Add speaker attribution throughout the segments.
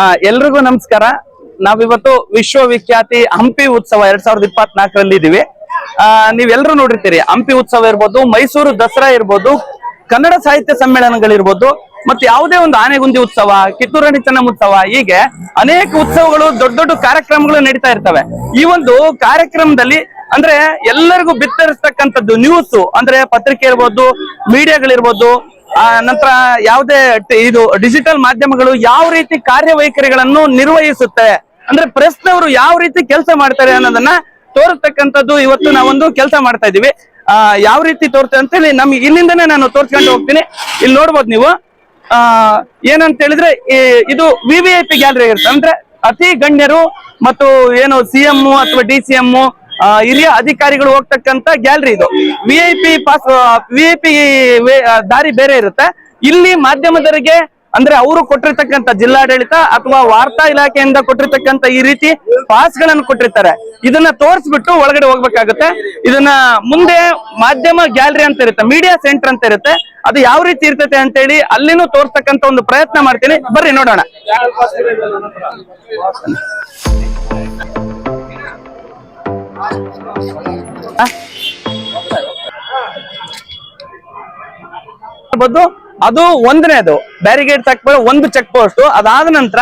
Speaker 1: ಆ, ಎಲ್ರಿಗೂ ನಮಸ್ಕಾರ. ನಾವಿವತ್ತು ವಿಶ್ವವಿಖ್ಯಾತಿ ಹಂಪಿ ಉತ್ಸವ ಎರಡ್ ಸಾವಿರದ ಇಪ್ಪತ್ನಾಲ್ಕರಲ್ಲಿ ಇದೀವಿ. ಆ ನೀವೆಲ್ಲರೂ ನೋಡಿರ್ತೀರಿ, ಹಂಪಿ ಉತ್ಸವ ಇರ್ಬೋದು, ಮೈಸೂರು ದಸರಾ ಇರ್ಬೋದು, ಕನ್ನಡ ಸಾಹಿತ್ಯ ಸಮ್ಮೇಳನಗಳಿರ್ಬೋದು, ಮತ್ತೆ ಯಾವುದೇ ಒಂದು ಆನೆಗುಂದಿ ಉತ್ಸವ ಕಿತ್ತೂರಣಿ ಚೆನ್ನಮ್ಮ ಉತ್ಸವ, ಹೀಗೆ ಅನೇಕ ಉತ್ಸವಗಳು ದೊಡ್ಡ ದೊಡ್ಡ ಕಾರ್ಯಕ್ರಮಗಳು ನಡೀತಾ ಇರ್ತವೆ. ಈ ಒಂದು ಕಾರ್ಯಕ್ರಮದಲ್ಲಿ ಅಂದ್ರೆ ಎಲ್ಲರಿಗೂ ಬಿತ್ತರಿಸ್ತಕ್ಕಂಥದ್ದು ನ್ಯೂಸ್ ಅಂದ್ರೆ ಪತ್ರಿಕೆ ಇರ್ಬೋದು ಮೀಡಿಯಾಗಳಿರ್ಬೋದು ನಂತರ ಯಾವುದೇ ಇದು ಡಿಜಿಟಲ್ ಮಾಧ್ಯಮಗಳು ಯಾವ ರೀತಿ ಕಾರ್ಯವೈಖರಿಗಳನ್ನು ನಿರ್ವಹಿಸುತ್ತೆ? ಅಂದ್ರೆ ಪ್ರೆಸ್ನವರು ಯಾವ ರೀತಿ ಕೆಲಸ ಮಾಡ್ತಾರೆ ಅನ್ನೋದನ್ನ ತೋರಿಸ್ತಕ್ಕಂಥದ್ದು ಇವತ್ತು ನಾವೊಂದು ಕೆಲಸ ಮಾಡ್ತಾ ಇದೀವಿ ಆ, ಯಾವ ರೀತಿ ತೋರ್ತೇವೆ ಅಂತೇಳಿ ನಮ್ಗೆ ಇಲ್ಲಿಂದನೇ ನಾನು ತೋರ್ಸ್ಕೊಂಡು ಹೋಗ್ತೀನಿ. ಇಲ್ಲಿ ನೋಡ್ಬೋದು ನೀವು. ಆ ಏನಂತ ಹೇಳಿದ್ರೆ ಇದು V V I P gallery ಇರುತ್ತೆ. ಅಂದ್ರೆ ಅತಿ ಗಣ್ಯರು ಮತ್ತು ಏನು ಸಿ ಎಂ ಅಥವಾ ಡಿ ಸಿ ಎಂ ಹಿರಿಯ ಅಧಿಕಾರಿಗಳು ಹೋಗ್ತಕ್ಕಂತ ಗ್ಯಾಲರಿ ಇದು. V I P pass V I P ದಾರಿ ಬೇರೆ ಇರುತ್ತೆ. ಇಲ್ಲಿ ಮಾಧ್ಯಮದವರಿಗೆ, ಅಂದ್ರೆ ಅವರು ಕೊಟ್ಟಿರ್ತಕ್ಕಂಥ ಜಿಲ್ಲಾಡಳಿತ ಅಥವಾ ವಾರ್ತಾ ಇಲಾಖೆಯಿಂದ ಕೊಟ್ಟಿರ್ತಕ್ಕಂತ ಈ ರೀತಿ ಪಾಸ್ಗಳನ್ನು ಕೊಟ್ಟಿರ್ತಾರೆ. ಇದನ್ನ ತೋರಿಸ್ಬಿಟ್ಟು ಒಳಗಡೆ ಹೋಗ್ಬೇಕಾಗುತ್ತೆ. ಇದನ್ನ ಮುಂದೆ ಮಾಧ್ಯಮ ಗ್ಯಾಲರಿ ಅಂತ ಇರುತ್ತೆ ಮೀಡಿಯಾ ಸೆಂಟರ್ ಅಂತ ಇರುತ್ತೆ. ಅದು ಯಾವ ರೀತಿ ಇರ್ತೈತೆ ಅಂತೇಳಿ ಅಲ್ಲಿನೂ ತೋರ್ಸ್ತಕ್ಕಂಥ ಒಂದು ಪ್ರಯತ್ನ ಮಾಡ್ತೀನಿ. ಬರ್ರಿ, ನೋಡೋಣ. ಅದು ಒಂದನೇದು ಚೆಕ್ ಪೋಸ್ಟ್ ಒಂದು ಚೆಕ್ ಪೋಸ್ಟ್ ಅದಾದ ನಂತರ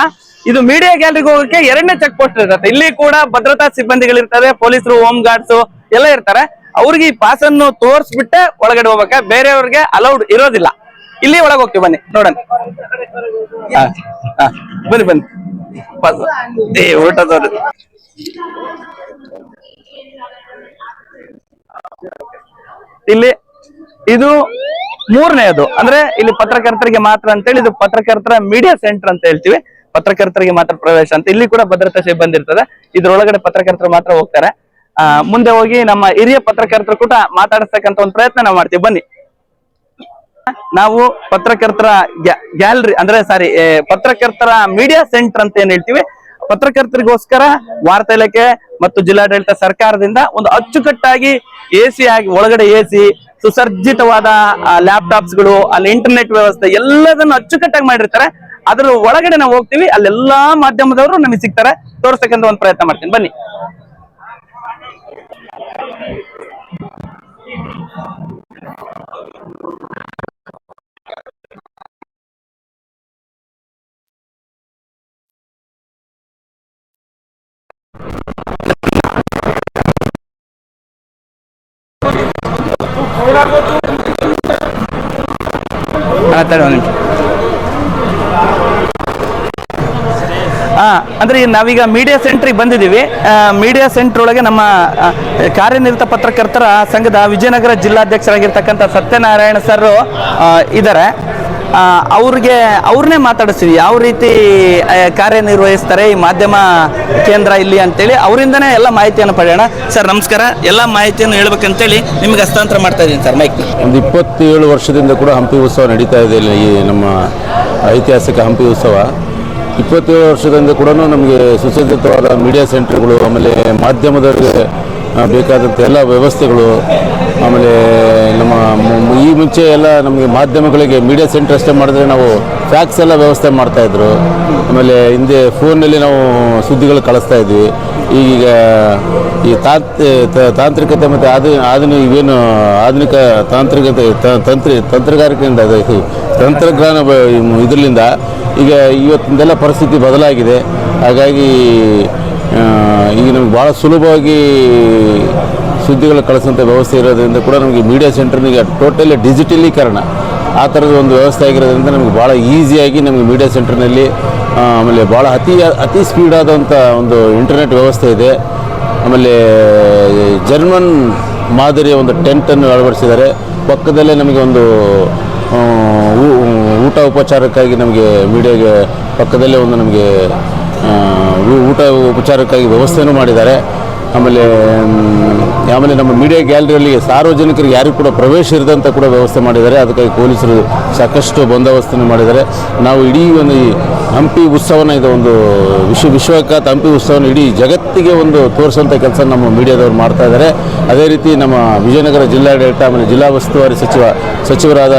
Speaker 1: ಇದು ಮೀಡಿಯಾ ಗ್ಯಾಲರಿಗೆ ಹೋಗಕ್ಕೆ ಎರಡನೇ ಚೆಕ್ ಪೋಸ್ಟ್ ಇರುತ್ತೆ. ಇಲ್ಲಿ ಕೂಡ ಭದ್ರತಾ ಸಿಬ್ಬಂದಿಗಳಿರ್ತಾರೆ ಪೊಲೀಸರು ಹೋಮ್ ಗಾರ್ಡ್ಸ್ ಎಲ್ಲ ಇರ್ತಾರೆ. ಅವ್ರಿಗೆ ಈ ಪಾಸ್ ಅನ್ನು ತೋರಿಸ್ಬಿಟ್ಟೆ ಒಳಗಡೆ ಹೋಗ್ಬೇಕ? ಬೇರೆಯವ್ರಿಗೆ ಅಲೌಡ್ ಇರೋದಿಲ್ಲ. ಇಲ್ಲಿ ಒಳಗೆ ಹೋಗ್ತೀವಿ, ಬನ್ನಿ. ನೋಡೋಣ. ಬನ್ನಿ ಬನ್ನಿ. ಊಟ ಇಲ್ಲಿ ಇದು ಮೂರನೆಯದು. ಅಂದ್ರೆ ಇಲ್ಲಿ ಪತ್ರಕರ್ತರಿಗೆ ಮಾತ್ರ ಅಂತೇಳಿ ಇದು ಪತ್ರಕರ್ತರ ಮೀಡಿಯಾ ಸೆಂಟರ್ ಅಂತ ಹೇಳ್ತೀವಿ. ಪತ್ರಕರ್ತರಿಗೆ ಮಾತ್ರ ಪ್ರವೇಶ ಅಂತ. ಇಲ್ಲಿ ಕೂಡ ಭದ್ರತಾ ಸಿಬ್ಬಂದಿ ಇರ್ತದೆ. ಇದ್ರೊಳಗಡೆ ಪತ್ರಕರ್ತರು ಮಾತ್ರ ಹೋಗ್ತಾರೆ. ಆ, ಮುಂದೆ ಹೋಗಿ ನಮ್ಮ ಹಿರಿಯ ಪತ್ರಕರ್ತರು ಕೂಡ ಮಾತಾಡಿಸ್ತಕ್ಕಂತ ಒಂದು ಪ್ರಯತ್ನ ನಾವು ಮಾಡ್ತೀವಿ. ಬನ್ನಿ. ನಾವು ಪತ್ರಕರ್ತರ ಗ್ಯಾಲರಿ, ಅಂದ್ರೆ ಸಾರಿ ಪತ್ರಕರ್ತರ ಮೀಡಿಯಾ ಸೆಂಟರ್ ಅಂತ ಏನ್ ಹೇಳ್ತೀವಿ? ಪತ್ರಕರ್ತರಿಗೋಸ್ಕರ ವಾರ್ತಾ ಇಲಾಖೆ ಮತ್ತು ಜಿಲ್ಲಾಡಳಿತ ಸರ್ಕಾರದಿಂದ ಒಂದು ಅಚ್ಚುಕಟ್ಟಾಗಿ ಎಸಿ ಆಗಿ, ಒಳಗಡೆ ಎಸಿ ಸುಸರ್ಜಿತವಾದ ಲ್ಯಾಪ್ಟಾಪ್ಸ್ಗಳು ಅಲ್ಲಿ ಇಂಟರ್ನೆಟ್ ವ್ಯವಸ್ಥೆ ಎಲ್ಲದನ್ನು ಅಚ್ಚುಕಟ್ಟಾಗಿ ಮಾಡಿರ್ತಾರೆ. ಅದ್ರ ಒಳಗಡೆ ನಾವು ಹೋಗ್ತೀವಿ, ಅಲ್ಲೆಲ್ಲಾ ಮಾಧ್ಯಮದವರು ನಮಗೆ ಸಿಗ್ತಾರೆ. ತೋರ್ಸಕ್ಕಂತ ಒಂದು ಪ್ರಯತ್ನ ಮಾಡ್ತೀನಿ. ಬನ್ನಿ. ಅಂದ್ರೆ ನಾವೀಗ ಮೀಡಿಯಾ ಸೆಂಟ್ರಿಗೆ ಬಂದಿದ್ದೀವಿ. ಮೀಡಿಯಾ ಸೆಂಟರ್ ಒಳಗೆ ನಮ್ಮ ಕಾರ್ಯನಿರತ ಪತ್ರಕರ್ತರ ಸಂಘದ ವಿಜಯನಗರ ಜಿಲ್ಲಾಧ್ಯಕ್ಷರಾಗಿರ್ತಕ್ಕಂಥ ಸತ್ಯನಾರಾಯಣ ಸರ್ ಇದ್ದಾರೆ. ಅವ್ರಿಗೆ, ಅವ್ರನ್ನೇ ಮಾತಾಡಿಸ್ತೀವಿ. ಯಾವ ರೀತಿ ಕಾರ್ಯನಿರ್ವಹಿಸ್ತಾರೆ ಈ ಮಾಧ್ಯಮ ಕೇಂದ್ರ ಇಲ್ಲಿ ಅಂತೇಳಿ ಅವರಿಂದನೇ ಎಲ್ಲ ಮಾಹಿತಿಯನ್ನು ಪಡೆಯೋಣ. ಸರ್, ನಮಸ್ಕಾರ. ಎಲ್ಲ ಮಾಹಿತಿಯನ್ನು ಹೇಳ್ಬೇಕಂತೇಳಿ ನಿಮ್ಗೆ ಹಸ್ತಾಂತರ ಮಾಡ್ತಾ ಇದ್ದೀನಿ ಸರ್ ಮೈಕ್
Speaker 2: ಒಂದು ಇಪ್ಪತ್ತೇಳು ವರ್ಷದಿಂದ ಕೂಡ ಹಂಪಿ ಉತ್ಸವ ನಡೀತಾ ಇದೆ ಇಲ್ಲಿ ಈ ನಮ್ಮ ಐತಿಹಾಸಿಕ ಹಂಪಿ ಉತ್ಸವ. ಇಪ್ಪತ್ತೇಳು ವರ್ಷದಿಂದ ಕೂಡ ನಮಗೆ ಸುಸಜ್ಜಿತವಾದ ಮೀಡಿಯಾ ಸೆಂಟರ್ಗಳು ಆಮೇಲೆ ಮಾಧ್ಯಮದವರಿಗೆ ಬೇಕಾದಂಥ ಎಲ್ಲ ವ್ಯವಸ್ಥೆಗಳು, ಆಮೇಲೆ ನಮ್ಮ ಈ ಮುಂಚೆ ಎಲ್ಲ ನಮಗೆ ಮಾಧ್ಯಮಗಳಿಗೆ ಮೀಡಿಯಾ ಸೆಂಟರ್ ಅಷ್ಟೇ ಮಾಡಿದ್ರೆ ನಾವು ಫ್ಯಾಕ್ಸ್ ಎಲ್ಲ ವ್ಯವಸ್ಥೆ ಮಾಡ್ತಾಯಿದ್ರು ಆಮೇಲೆ ಹಿಂದೆ ಫೋನಲ್ಲಿ ನಾವು ಸುದ್ದಿಗಳು ಕಳಿಸ್ತಾ ಇದ್ವಿ. ಈಗ ಈ ತಾಂತ್ ತಾಂತ್ರಿಕತೆ ಮತ್ತು ಆಧು ಆಧುನಿಕ ಇವೇನು ಆಧುನಿಕ ತಾಂತ್ರಿಕತೆ ತಂತ್ರ ತಂತ್ರಿ ತಂತ್ರಗಾರಿಕೆಯಿಂದ ಅದು ತಂತ್ರಜ್ಞಾನ ಇದರಿಂದ ಈಗ ಇವತ್ತಿಂದೆಲ್ಲ ಪರಿಸ್ಥಿತಿ ಬದಲಾಗಿದೆ. ಹಾಗಾಗಿ ಈಗ ನಮ್ಗೆ ಭಾಳ ಸುಲಭವಾಗಿ ಸುದ್ದಿಗಳು ಕಳಿಸೋಂಥ ವ್ಯವಸ್ಥೆ ಇರೋದ್ರಿಂದ ಕೂಡ ನಮಗೆ ಮೀಡಿಯಾ ಸೆಂಟರ್ನಿಗೆ ಟೋಟಲಿ ಡಿಜಿಟಲೀಕರಣ ಆ ಥರದ ಒಂದು ವ್ಯವಸ್ಥೆ ಆಗಿರೋದ್ರಿಂದ ನಮಗೆ ಭಾಳ ಈಸಿಯಾಗಿ ನಮಗೆ ಮೀಡಿಯಾ ಸೆಂಟರ್ನಲ್ಲಿ ಆಮೇಲೆ ಭಾಳ ಅತಿ ಅತಿ ಸ್ಪೀಡ್ ಆದಂಥ ಒಂದು ಇಂಟರ್ನೆಟ್ ವ್ಯವಸ್ಥೆ ಇದೆ. ಆಮೇಲೆ ಜರ್ಮನ್ ಮಾದರಿಯ ಒಂದು ಟೆಂಟನ್ನು ಅಳವಡಿಸಿದ್ದಾರೆ. ಪಕ್ಕದಲ್ಲೇ ನಮಗೆ ಒಂದು ಊಟ ಉಪಚಾರಕ್ಕಾಗಿ ನಮಗೆ ಮೀಡಿಯಾಗೆ ಪಕ್ಕದಲ್ಲೇ ಒಂದು ನಮಗೆ ಊಟ ಉಪಚಾರಕ್ಕಾಗಿ ವ್ಯವಸ್ಥೆಯೂ ಮಾಡಿದ್ದಾರೆ. ಆಮೇಲೆ ಆಮೇಲೆ ನಮ್ಮ ಮೀಡಿಯಾ ಗ್ಯಾಲರಿಯಲ್ಲಿ ಸಾರ್ವಜನಿಕರಿಗೆ ಯಾರಿಗೂ ಕೂಡ ಪ್ರವೇಶ ಇರದಂತ ಕೂಡ ವ್ಯವಸ್ಥೆ ಮಾಡಿದ್ದಾರೆ. ಅದಕ್ಕಾಗಿ ಪೊಲೀಸರು ಸಾಕಷ್ಟು ಬಂದೋಬಸ್ತನ್ನು ಮಾಡಿದ್ದಾರೆ. ನಾವು ಇಡೀ ಒಂದು ಈ ಹಂಪಿ ಉತ್ಸವನ ಇದು ಒಂದು ವಿಶ್ವ ವಿಶ್ವವಿಖ್ಯಾತ ಹಂಪಿ ಉತ್ಸವನ ಇಡೀ ಜಗತ್ತಿಗೆ ಒಂದು ತೋರಿಸುವಂಥ ಕೆಲಸ ನಮ್ಮ ಮೀಡಿಯಾದವರು ಮಾಡ್ತಾ ಇದ್ದಾರೆ. ಅದೇ ರೀತಿ ನಮ್ಮ ವಿಜಯನಗರ ಜಿಲ್ಲಾಡಳಿತ ಆಮೇಲೆ ಜಿಲ್ಲಾ ಉಸ್ತುವಾರಿ ಸಚಿವ, ಸಚಿವರಾದ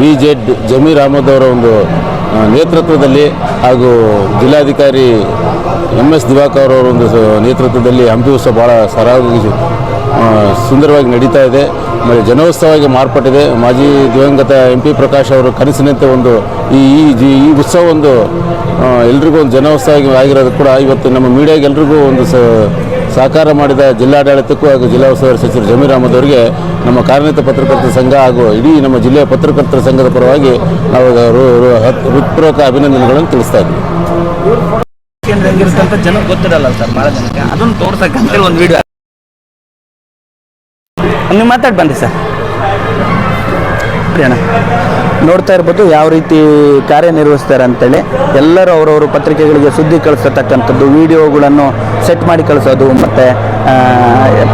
Speaker 2: ಬಿ ಜೆಡ್ ಜಮೀರ್ ಅಹಮದ್ ಅವರ ಒಂದು ನೇತೃತ್ವದಲ್ಲಿ ಹಾಗೂ ಜಿಲ್ಲಾಧಿಕಾರಿ ಎಂ ಎಸ್ ದಿವಾಕರ್ ಅವರ ಒಂದು ನೇತೃತ್ವದಲ್ಲಿ ಹಂಪಿ ಉತ್ಸವ ಭಾಳ ಸರಾಗವಾಗಿ ಸುಂದರವಾಗಿ ನಡೀತಾ ಇದೆ. ಆಮೇಲೆ ಜನೋತ್ಸವವಾಗಿ ಮಾರ್ಪಟ್ಟಿದೆ. ಮಾಜಿ ದಿವಂಗತ ಎಂ ಪಿ ಪ್ರಕಾಶ್ ಅವರು ಕನಸಿನಂತೆ ಒಂದು ಈ ಈ ಉತ್ಸವ ಒಂದು ಎಲ್ರಿಗೂ ಒಂದು ಜನೋತ್ಸವ ಆಗಿರೋದು ಕೂಡ ಇವತ್ತು ನಮ್ಮ ಮೀಡಿಯಾಗೆ ಎಲ್ರಿಗೂ ಒಂದು ಸಹಕಾರ ಮಾಡಿದ ಜಿಲ್ಲಾಡಳಿತಕ್ಕೂ ಹಾಗೂ ಜಿಲ್ಲಾ ಉಸ್ತುವಾರಿ ಸಚಿವರು ಜಮೀರ್ ಅಹಮದ್ ಅವರಿಗೆ ನಮ್ಮ ಕಾರ್ಯನಿರತ ಪತ್ರಕರ್ತರ ಸಂಘ ಹಾಗೂ ಇಡೀ ನಮ್ಮ ಜಿಲ್ಲೆಯ ಪತ್ರಕರ್ತರ ಸಂಘದ ಪರವಾಗಿ ನಾವು ಹೃತ್ಪೂರ್ವಕ ಅಭಿನಂದನೆಗಳನ್ನು ತಿಳಿಸ್ತಾ ಇದ್ದೀವಿ.
Speaker 1: ಕೇಂದ್ರ ಹೆಂಗಿರುತ್ತೆ ಜನಕ್ಕೆ ಗೊತ್ತಿರಲ್ಲ ಸರ್ ಭಾಳ ಜನಕ್ಕೆ. ಅದನ್ನ ತೋರ್ಸಕ್ಕಂತೇಳಿ ಒಂದು ವಿಡಿಯೋ ನೀವು ಮಾತಾಡಿ ಬಂದೆ ಸರ್. ಅಣ್ಣ ನೋಡ್ತಾ ಇರ್ಬೋದು ಯಾವ ರೀತಿ ಕಾರ್ಯನಿರ್ವಹಿಸ್ತಾರೆ ಅಂತೇಳಿ. ಎಲ್ಲರೂ ಅವರವರು ಪತ್ರಿಕೆಗಳಿಗೆ ಸುದ್ದಿ ಕಳಿಸತಕ್ಕಂಥದ್ದು, ವಿಡಿಯೋಗಳನ್ನು ಸೆಟ್ ಮಾಡಿ ಕಳಿಸೋದು ಮತ್ತು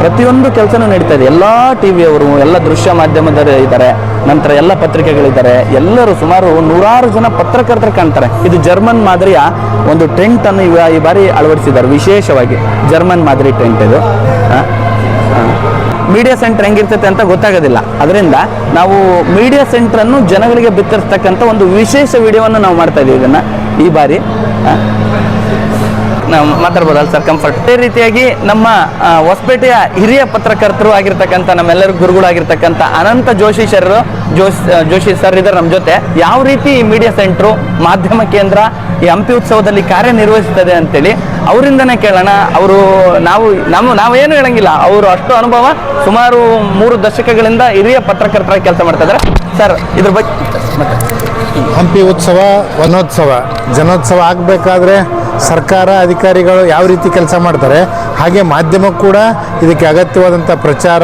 Speaker 1: ಪ್ರತಿಯೊಂದು ಕೆಲಸನೂ ನಡೀತಾ ಇದೆ. ಎಲ್ಲ ಟಿ ವಿಯವರು ಎಲ್ಲ ದೃಶ್ಯ ಮಾಧ್ಯಮದವರು ಇದ್ದಾರೆ, ನಂತರ ಎಲ್ಲ ಪತ್ರಿಕೆಗಳಿದ್ದಾರೆ, ಎಲ್ಲರೂ ಸುಮಾರು ನೂರಾರು ಜನ ಪತ್ರಕರ್ತರು ಕಾಣ್ತಾರೆ. ಇದು ಜರ್ಮನ್ ಮಾದರಿಯ ಒಂದು ಟೆಂಟ್ ಅನ್ನು ಈ ಬಾರಿ ಅಳವಡಿಸಿದ್ದಾರೆ, ವಿಶೇಷವಾಗಿ ಜರ್ಮನ್ ಮಾದರಿ ಟೆಂಟ್ ಇದು. ಹಾಂ. ಮೀಡಿಯಾ ಸೆಂಟರ್ ಹೆಂಗಿರ್ತೈತೆ ಅಂತ ಗೊತ್ತಾಗೋದಿಲ್ಲ. ಅದರಿಂದ ನಾವು ಮೀಡಿಯಾ ಸೆಂಟರ್ ಅನ್ನು ಜನಗಳಿಗೆ ಬಿತ್ತರಿಸ್ತಕ್ಕಂಥ ಒಂದು ವಿಶೇಷ ವಿಡಿಯೋವನ್ನು ನಾವು ಮಾಡ್ತಾ ಇದೀವಿ ಇದನ್ನ. ಈ ಬಾರಿ. ಮಾತಾಡ್ಬೋದಲ್ಲ ಸರ್ ಕಂಫರ್ಟ್ ಅದೇ ರೀತಿಯಾಗಿ ನಮ್ಮ ಹೊಸಪೇಟೆಯ ಹಿರಿಯ ಪತ್ರಕರ್ತರು ಆಗಿರ್ತಕ್ಕಂಥ ನಮ್ಮೆಲ್ಲರ ಗುರುಗಳಾಗಿರ್ತಕ್ಕಂಥ ಅನಂತ ಜೋಶಿ ಸರ್ ಜೋಶ್ ಜೋಶಿ ಸರ್ ಇದ್ದಾರೆ ನಮ್ಮ ಜೊತೆ. ಯಾವ ರೀತಿ ಈ ಮೀಡಿಯಾ ಸೆಂಟ್ರು ಮಾಧ್ಯಮ ಕೇಂದ್ರ ಈ ಹಂಪಿ ಉತ್ಸವದಲ್ಲಿ ಕಾರ್ಯನಿರ್ವಹಿಸ್ತದೆ ಅಂತೇಳಿ ಅವರಿಂದನೇ ಕೇಳೋಣ. ಅವರು ನಾವು ನಮ್ಮ ನಾವೇನು ಹೇಳಂಗಿಲ್ಲ. ಅವರು ಅಷ್ಟು ಅನುಭವ ಸುಮಾರು ಮೂರು ದಶಕಗಳಿಂದ ಹಿರಿಯ ಪತ್ರಕರ್ತರಾಗಿ ಕೆಲಸ ಮಾಡ್ತಾ ಇದ್ದಾರೆ. ಸರ್ ಇದ್ರ ಬಗ್ಗೆ ಮತ್ತೆ
Speaker 3: ಹಂಪಿ ಉತ್ಸವ ವನೋತ್ಸವ. ಜನೋತ್ಸವ ಆಗಬೇಕಾದ್ರೆ ಸರ್ಕಾರ ಅಧಿಕಾರಿಗಳು ಯಾವ ರೀತಿ ಕೆಲಸ ಮಾಡ್ತಾರೆ, ಹಾಗೆ ಮಾಧ್ಯಮ ಕೂಡ ಇದಕ್ಕೆ ಅಗತ್ಯವಾದಂಥ ಪ್ರಚಾರ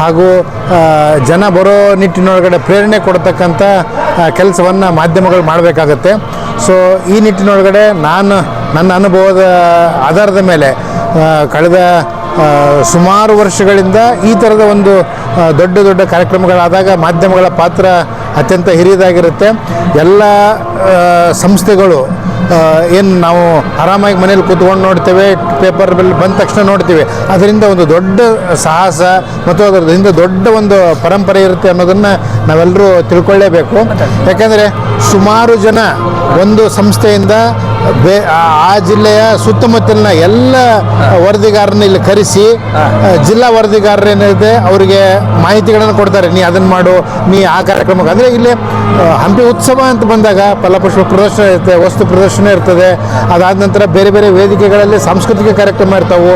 Speaker 3: ಹಾಗೂ ಜನ ಬರೋ ನಿಟ್ಟಿನೊಳಗಡೆ ಪ್ರೇರಣೆ ಕೊಡ್ತಕ್ಕಂಥ ಕೆಲಸವನ್ನು ಮಾಧ್ಯಮಗಳು ಮಾಡಬೇಕಾಗತ್ತೆ. ಸೊ ಈ ನಿಟ್ಟಿನೊಳಗಡೆ ನಾನು, ನನ್ನ ಅನುಭವದ ಆಧಾರದ ಮೇಲೆ ಕಳೆದ ಸುಮಾರು ವರ್ಷಗಳಿಂದ ಈ ಥರದ ಒಂದು ದೊಡ್ಡ ದೊಡ್ಡ ಕಾರ್ಯಕ್ರಮಗಳಾದಾಗ ಮಾಧ್ಯಮಗಳ ಪಾತ್ರ ಅತ್ಯಂತ ಹಿರಿಯದಾಗಿರುತ್ತೆ. ಎಲ್ಲ ಸಂಸ್ಥೆಗಳು ಏನು ನಾವು ಆರಾಮಾಗಿ ಮನೇಲಿ ಕೂತ್ಕೊಂಡು ನೋಡ್ತೇವೆ ಪೇಪರ್ ಬಿಲ್ ಬಂದ ತಕ್ಷಣ ನೋಡ್ತೀವಿ. ಅದರಿಂದ ಒಂದು ದೊಡ್ಡ ಸಾಹಸ ಮತ್ತು ಅದರಿಂದ ದೊಡ್ಡ ಒಂದು ಪರಂಪರೆ ಇರುತ್ತೆ ಅನ್ನೋದನ್ನು ನಾವೆಲ್ಲರೂ ತಿಳ್ಕೊಳ್ಳೇಬೇಕು. ಯಾಕೆಂದರೆ ಸುಮಾರು ಜನ ಒಂದು ಸಂಸ್ಥೆಯಿಂದ ಬೇ ಆ- ಜಿಲ್ಲೆಯ ಸುತ್ತಮುತ್ತಲಿನ ಎಲ್ಲ ವರದಿಗಾರರನ್ನ ಇಲ್ಲಿ ಕರೆಸಿ ಜಿಲ್ಲಾ ವರದಿಗಾರರೇನಿದೆ ಅವರಿಗೆ ಮಾಹಿತಿಗಳನ್ನು ಕೊಡ್ತಾರೆ. ನೀ ಅದನ್ನು ಮಾಡು ನೀ ಆ ಕಾರ್ಯಕ್ರಮಕ್ಕೆ. ಅಂದರೆ ಇಲ್ಲಿ ಹಂಪಿ ಉತ್ಸವ ಅಂತ ಬಂದಾಗ ಫಲಪುಷ್ಪ ಪ್ರದರ್ಶನ ಇರುತ್ತೆ, ವಸ್ತು ಪ್ರದರ್ಶನ ಇರ್ತದೆ. ಅದಾದ ನಂತರ ಬೇರೆ ಬೇರೆ ವೇದಿಕೆಗಳಲ್ಲಿ ಸಾಂಸ್ಕೃತಿಕ ಕಾರ್ಯಕ್ರಮ ಇರ್ತಾವೆ.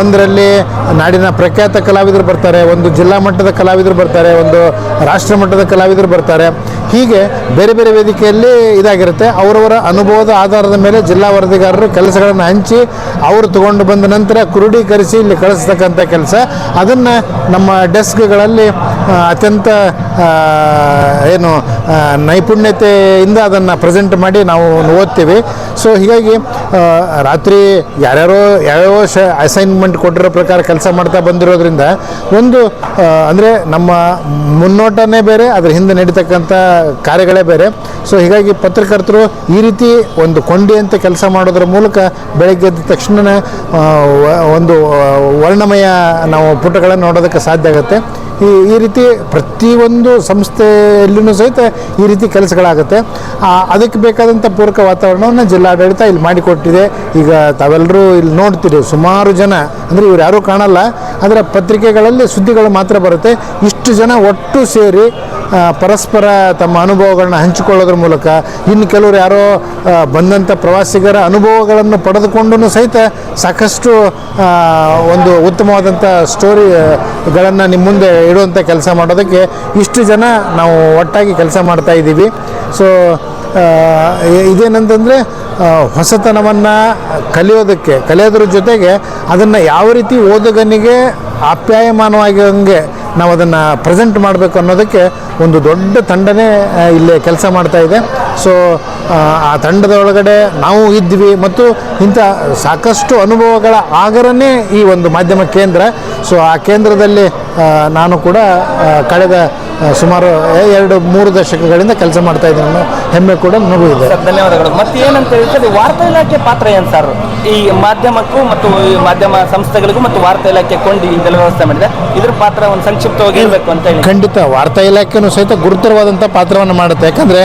Speaker 3: ಒಂದರಲ್ಲಿ ನಾಡಿನ ಪ್ರಖ್ಯಾತ ಕಲಾವಿದರು ಬರ್ತಾರೆ, ಒಂದು ಜಿಲ್ಲಾ ಮಟ್ಟದ ಕಲಾವಿದರು ಬರ್ತಾರೆ, ಒಂದು ರಾಷ್ಟ್ರ ಮಟ್ಟದ ಕಲಾವಿದರು ಬರ್ತಾರೆ. ಹೀಗೆ ಬೇರೆ ಬೇರೆ ವೇದಿಕೆಯಲ್ಲಿ ಇದಾಗಿರುತ್ತೆ. ಅವರವರ ಅನುಭವದ ಆಧಾರದ ಮೇಲೆ ಜಿಲ್ಲಾ ವರದಿಗಾರರು ಕೆಲಸಗಳನ್ನು ಹಂಚಿ, ಅವರು ತಗೊಂಡು ಬಂದ ನಂತರ ಕ್ರೋಢೀಕರಿಸಿ ಇಲ್ಲಿ ಕಳಿಸ್ತಕ್ಕಂಥ ಕೆಲಸ. ಅದನ್ನು ನಮ್ಮ ಡೆಸ್ಕ್ಗಳಲ್ಲಿ ಅತ್ಯಂತ ಏನು ನೈಪುಣ್ಯತೆಯಿಂದ ಅದನ್ನು ಪ್ರೆಸೆಂಟ್ ಮಾಡಿ ನಾವು ಓದ್ತೀವಿ. ಸೊ ಹೀಗಾಗಿ ರಾತ್ರಿ ಯಾರ್ಯಾರೋ ಯಾವ್ಯಾವ ಶ ಅಸೈನ್ಮೆಂಟ್ ಕೊಟ್ಟಿರೋ ಪ್ರಕಾರ ಕೆಲಸ ಮಾಡ್ತಾ ಬಂದಿರೋದ್ರಿಂದ ಒಂದು ಅಂದರೆ ನಮ್ಮ ಮುನ್ನೋಟನೇ ಬೇರೆ, ಅದ್ರ ಹಿಂದೆ ನಡೀತಕ್ಕಂಥ ಕಾರ್ಯಗಳೇ ಬೇರೆ. ಸೊ ಹೀಗಾಗಿ ಪತ್ರಕರ್ತರು ಈ ರೀತಿ ಒಂದು ಕೊಂಡಿಯಂತೆ ಕೆಲಸ ಮಾಡೋದ್ರ ಮೂಲಕ ಬೆಳಗ್ಗೆ ಎದ್ದ ತಕ್ಷಣ ಒಂದು ವರ್ಣಮಯ ನಾವು ಪುಟಗಳನ್ನು ನೋಡೋದಕ್ಕೆ ಸಾಧ್ಯ ಆಗುತ್ತೆ. ಈ ಈ ರೀತಿ ಪ್ರತಿಯೊಂದು ಸಂಸ್ಥೆಯಲ್ಲೂ ಸಹಿತ ಈ ರೀತಿ ಕೆಲಸಗಳಾಗುತ್ತೆ. ಅದಕ್ಕೆ ಬೇಕಾದಂಥ ಪೂರಕ ವಾತಾವರಣವನ್ನು ಜಿಲ್ಲಾಡಳಿತ ಇಲ್ಲಿ ಮಾಡಿಕೊಟ್ಟಿದೆ. ಈಗ ತಾವೆಲ್ಲರೂ ಇಲ್ಲಿ ನೋಡ್ತೀರಿ, ಸುಮಾರು ಜನ, ಅಂದರೆ ಇವ್ರು ಯಾರೂ ಕಾಣಲ್ಲ ಆದರೆ ಪತ್ರಿಕೆಗಳಲ್ಲಿ ಸುದ್ದಿಗಳು ಮಾತ್ರ ಬರುತ್ತೆ. ಇಷ್ಟು ಜನ ಒಟ್ಟು ಸೇರಿ ಪರಸ್ಪರ ತಮ್ಮ ಅನುಭವಗಳನ್ನ ಹಂಚಿಕೊಳ್ಳೋದ್ರ ಮೂಲಕ ಇನ್ನು ಕೆಲವರು ಯಾರೋ ಬಂದಂಥ ಪ್ರವಾಸಿಗರ ಅನುಭವಗಳನ್ನು ಪಡೆದುಕೊಂಡು ಸಹಿತ ಸಾಕಷ್ಟು ಒಂದು ಉತ್ತಮವಾದಂಥ ಸ್ಟೋರಿಗಳನ್ನು ನಿಮ್ಮ ಮುಂದೆ ಇಡುವಂಥ ಕೆಲಸ ಮಾಡೋದಕ್ಕೆ ಇಷ್ಟು ಜನ ನಾವು ಒಟ್ಟಾಗಿ ಕೆಲಸ ಮಾಡ್ತಾ ಇದ್ದೀವಿ ಸೊ ಇದೇನಂತಂದರೆ ಹೊಸತನವನ್ನು ಕಲಿಯೋದಕ್ಕೆ ಕಲಿಯೋದ್ರ ಜೊತೆಗೆ ಅದನ್ನು ಯಾವ ರೀತಿ ಓದುಗನಿಗೆ ಆಪ್ಯಾಯಮಾನವಾಗಿರೋಂಗೆ ನಾವು ಅದನ್ನು ಪ್ರೆಸೆಂಟ್ ಮಾಡಬೇಕು ಅನ್ನೋದಕ್ಕೆ ಒಂದು ದೊಡ್ಡ ತಂಡನೇ ಇಲ್ಲಿ ಕೆಲಸ ಮಾಡ್ತಾ ಇದೆ. ಸೊ ಆ, ತಂಡದ ಒಳಗಡೆ ನಾವು ಇದ್ವಿ ಮತ್ತು ಇಂಥ ಸಾಕಷ್ಟು ಅನುಭವಗಳ ಆಗರನೇ ಈ ಒಂದು ಮಾಧ್ಯಮ ಕೇಂದ್ರ ಸೊ ಆ ಕೇಂದ್ರದಲ್ಲಿ ನಾನು ಕೂಡ ಕಳೆದ ಸುಮಾರು ಎರಡು ಮೂರು ದಶಕಗಳಿಂದ ಕೆಲಸ ಮಾಡ್ತಾ ಇದ್ದೀನಿ. ಅನ್ನೋ ಹೆಮ್ಮೆ ಕೂಡ ನಗು ಇದೆ.
Speaker 1: ಸರ್ ಧನ್ಯವಾದಗಳು. ಮತ್ತೆ ಏನಂತ ಹೇಳಿದ್ರೆ ವಾರ್ತಾ ಇಲಾಖೆ ಪಾತ್ರ ಏನು ಸರ್? ಈ ಮಾಧ್ಯಮಕ್ಕೂ ಮತ್ತು ಈ ಮಾಧ್ಯಮ ಸಂಸ್ಥೆಗಳಿಗೂ ಮತ್ತು ವಾರ್ತಾ ಇಲಾಖೆ ಕೊಂಡು ಇದೆಲ್ಲ ವ್ಯವಸ್ಥೆ ಮಾಡಿದೆ ಇದ್ರ ಪಾತ್ರ ಒಂದು ಸಂಕ್ಷಿಪ್ತವಾಗಿ ಇರಬೇಕು ಅಂತ ಹೇಳಿ.
Speaker 3: ಖಂಡಿತ ವಾರ್ತಾ ಇಲಾಖೆನೂ ಸಹಿತ ಗುರುತರವಾದಂಥ ಪಾತ್ರವನ್ನು ಮಾಡುತ್ತೆ. ಯಾಕಂದರೆ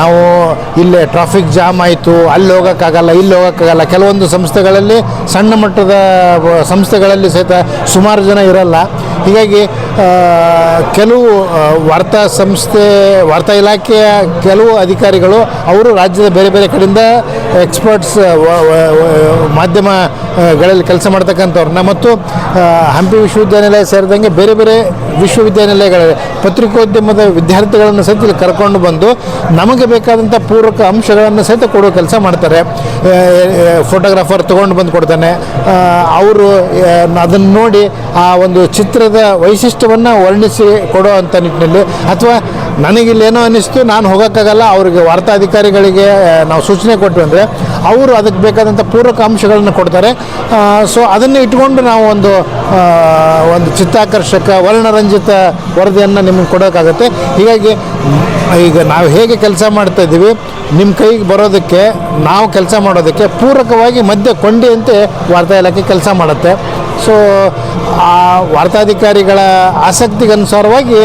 Speaker 3: ನಾವು ಇಲ್ಲೇ ಟ್ರಾಫಿಕ್ ಜಾಮ್ ಆಯಿತು ಅಲ್ಲಿ ಹೋಗೋಕ್ಕಾಗಲ್ಲ ಇಲ್ಲಿ ಹೋಗೋಕ್ಕಾಗಲ್ಲ. ಕೆಲವೊಂದು ಸಂಸ್ಥೆಗಳಲ್ಲಿ ಸಣ್ಣ ಮಟ್ಟದ ಸಂಸ್ಥೆಗಳಲ್ಲಿ ಸಹಿತ ಸುಮಾರು ಜನ ಇರಲ್ಲ. ಹೀಗಾಗಿ ಕೆಲವು ವಾರ್ತಾ ಸಂಸ್ಥೆ ವಾರ್ತಾ ಇಲಾಖೆಯ ಕೆಲವು ಅಧಿಕಾರಿಗಳು ಅವರು ರಾಜ್ಯದ ಬೇರೆ ಬೇರೆ ಕಡೆಯಿಂದ ಎಕ್ಸ್ಪರ್ಟ್ಸ್ ಮಾಧ್ಯಮಗಳಲ್ಲಿ ಕೆಲಸ ಮಾಡ್ತಕ್ಕಂಥವ್ರನ್ನ ಮತ್ತು ಹಂಪಿ ವಿಶ್ವವಿದ್ಯಾನಿಲಯ ಸೇರಿದಂಗೆ ಬೇರೆ ಬೇರೆ ವಿಶ್ವವಿದ್ಯಾನಿಲಯಗಳ ಪತ್ರಿಕೋದ್ಯಮದ ವಿದ್ಯಾರ್ಥಿಗಳನ್ನು ಸಹಿತ ಇಲ್ಲಿ ಕರ್ಕೊಂಡು ಬಂದು ನಮಗೆ ಬೇಕಾದಂಥ ಪೂರಕ ಅಂಶಗಳನ್ನು ಸಹಿತ ಕೊಡೋ ಕೆಲಸ ಮಾಡ್ತಾರೆ. ಫೋಟೋಗ್ರಾಫರ್ ತೊಗೊಂಡು ಬಂದು ಕೊಡ್ತಾನೆ. ಅವರು ಅದನ್ನು ನೋಡಿ ಆ ಒಂದು ಚಿತ್ರದ ವೈಶಿಷ್ಟ್ಯವನ್ನು ವರ್ಣಿಸಿ ಕೊಡೋ ಅಂಥ ನಿಟ್ಟಿನಲ್ಲಿ ಅಥವಾ ನನಗಿಲ್ಲೇನೋ ಅನ್ನಿಸ್ತು, ನಾನು ಹೋಗೋಕ್ಕಾಗಲ್ಲ, ಅವ್ರಿಗೆ ವಾರ್ತಾ ಅಧಿಕಾರಿಗಳಿಗೆ ನಾವು ಸೂಚನೆ ಕೊಟ್ವಿ ಅಂದರೆ ಅವರು ಅದಕ್ಕೆ ಬೇಕಾದಂಥ ಪೂರಕ ಅಂಶಗಳನ್ನು ಕೊಡ್ತಾರೆ. ಸೊ ಅದನ್ನು ಇಟ್ಕೊಂಡು ನಾವು ಒಂದು ಒಂದು ಚಿತ್ತಾಕರ್ಷಕ, ವರ್ಣರಂಜಿತ ವರದಿಯನ್ನು ನಿಮಗೆ ಕೊಡೋಕ್ಕಾಗತ್ತೆ. ಹೀಗಾಗಿ, ಈಗ ನಾವು ಹೇಗೆ ಕೆಲಸ ಮಾಡ್ತಾ ಇದ್ದೀವಿ, ನಿಮ್ಮ ಕೈಗೆ ಬರೋದಕ್ಕೆ, ನಾವು ಕೆಲಸ ಮಾಡೋದಕ್ಕೆ ಪೂರಕವಾಗಿ ಮಧ್ಯ ಕೊಂಡಿಯಂತೆ ವಾರ್ತಾ ಇಲಾಖೆ ಕೆಲಸ ಮಾಡುತ್ತೆ. ಸೊ ಆ ವಾರ್ತಾಧಿಕಾರಿಗಳ ಆಸಕ್ತಿಗನುಸಾರವಾಗಿ